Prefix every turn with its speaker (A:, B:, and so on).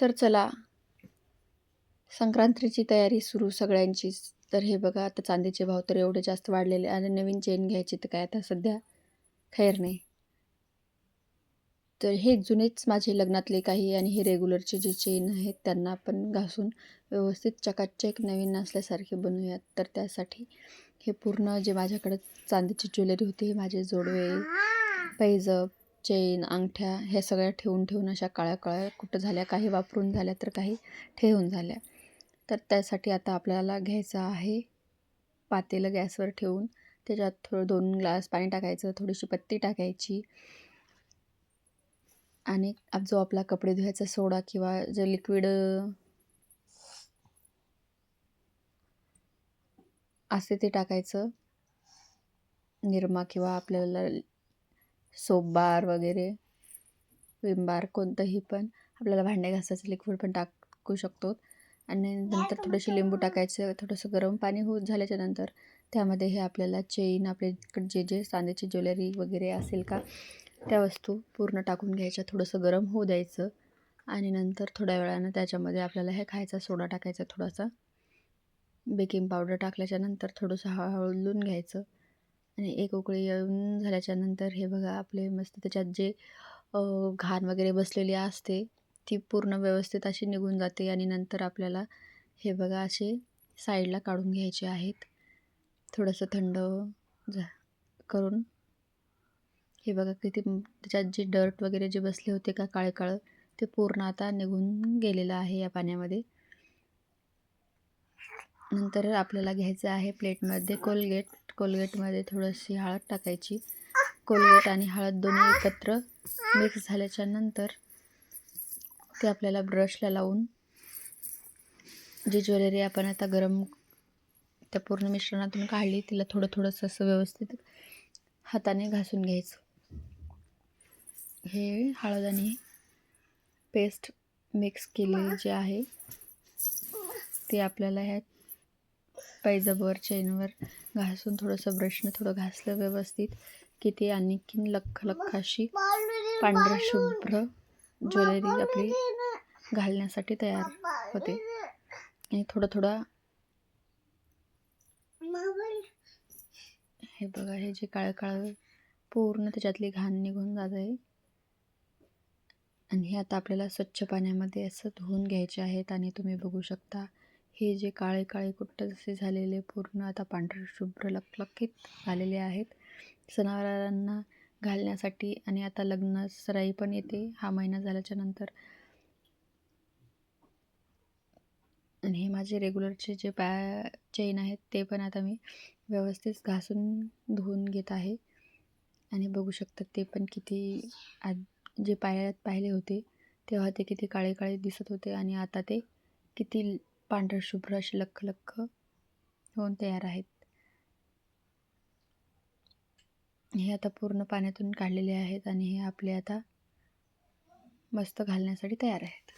A: तर चला संक्रांतीची तयारी सुरू सगळ्यांचीच तर हे बघा आता चांदीचे भाव तर एवढे जास्त वाढलेले आणि नवीन चेन घ्यायची तर काय? आता सध्या खैर नाही. तर हे जुनेच माझे लग्नातले काही आणि हे रेग्युलरचे जे चेन आहेत त्यांना आपण घासून व्यवस्थित चकाचक नवीन असल्यासारखे बनवूयात. तर त्यासाठी हे पूर्ण जे माझ्याकडे चांदीची ज्वेलरी होती माझे जोडवे पैजप चेन अंगठ्या ह्या सगळ्या ठेवून ठेवून अशा काळ्या काळ्या कुठं झाल्या काही वापरून झाल्या तर काही ठेवून झाल्या. तर त्यासाठी आता आपल्याला घ्यायचं आहे पातेलं गॅसवर ठेवून. त्याच्यात थोडं दोन ग्लास पाणी टाकायचं थोडीशी पत्ती टाकायची. आणि जो आपला कपडे धुवायचा सोडा किंवा जे लिक्विड असे ते टाकायचं. निरमा किंवा आपल्याला सोप बार वगैरे विम बार कोणतंही पण. आपल्याला भांडे घासायचं लिक्विड पण टाकू शकतो. आणि नंतर थोडेसे लिंबू टाकायचं थोडंसं गरम पाणी होत झाल्याच्यानंतर त्यामध्ये हे आपल्याला चेन आपले जे जे चांदीची ज्वेलरी वगैरे असेल का त्या वस्तू पूर्ण टाकून घ्यायच्या. थोडंसं गरम होऊ द्यायचं. आणि नंतर थोड्या वेळानं त्याच्यामध्ये आपल्याला हे खायचा सोडा टाकायचा थोडासा. बेकिंग पावडर टाकल्याच्या नंतर थोडंसं हळून घ्यायचं. आणि एक उकळी येऊन झाल्याच्यानंतर हे बघा आपले मस्त त्याच्यात जे घाण वगैरे बसलेली असते ती पूर्ण व्यवस्थित अशी निघून जाते आणि नंतर आपल्याला हे बघा असे साईडला काढून घ्यायचे आहेत. थोडंसं थंड झा करून. हे बघा किती त्याच्यात जे डर्ट वगैरे जे बसले होते का काळे काळं ते पूर्ण आता निघून गेलेलं आहे या पाण्यामध्ये. नंतर आपल्याला घ्यायचं आहे प्लेटमध्ये कोलगेट. कोलगेटमध्ये थोडीशी हळद टाकायची. कोलगेट आणि हळद दोन्ही एकत्र मिक्स झाल्याच्यानंतर ते आपल्याला ब्रशला लावून जी ज्वेलरी आपण आता गरम त्या पूर्ण मिश्रणातून काढली तिला थोडं थोडंसं असं व्यवस्थित हाताने घासून घ्यायचं. हे हळद आणि पेस्ट मिक्स केलेली जे आहे ते आपल्याला ह्या पायजबवर चेनवर घासून थोडंसं ब्रशनं थोडं घासलं व्यवस्थित की ती आणखीन लख लख अशी पांढरं शुभ्र ज्वेलरी आपली घालण्यासाठी तयार होते. आणि थोडं थोडं हे बघा हे जे काळं काळं पूर्ण त्याच्यातली घाण निघून जात आहे. आणि हे आता आपल्याला स्वच्छ पाण्यामध्ये असं धुवून घ्यायचे आहेत आणि तुम्ही बघू शकता हे जे काळे काळे कुट्ट जसे झालेले पूर्ण आता पांढरे शुभ्र लखलखीत झालेले आहेत. सणावारांना घालण्यासाठी आणि आता लग्न सराई पण येते. हा महिना झाल्याच्यानंतर आणि हे माझे रेग्युलरचे जे पॅ चेन आहेत ते पण आता मी व्यवस्थित घासून धुवून घेत आहे. आणि बघू शकतात ते पण किती आज जे पायात पाहिले होते तेव्हा ते किती काळे काळे दिसत होते आणि आता ते किती पांढरशुभ्र असे लख लख होऊन तयार आहेत. हे आता पूर्ण पाण्यातून काढलेले आहेत आणि हे आपले आता मस्त घालण्यासाठी तयार आहेत.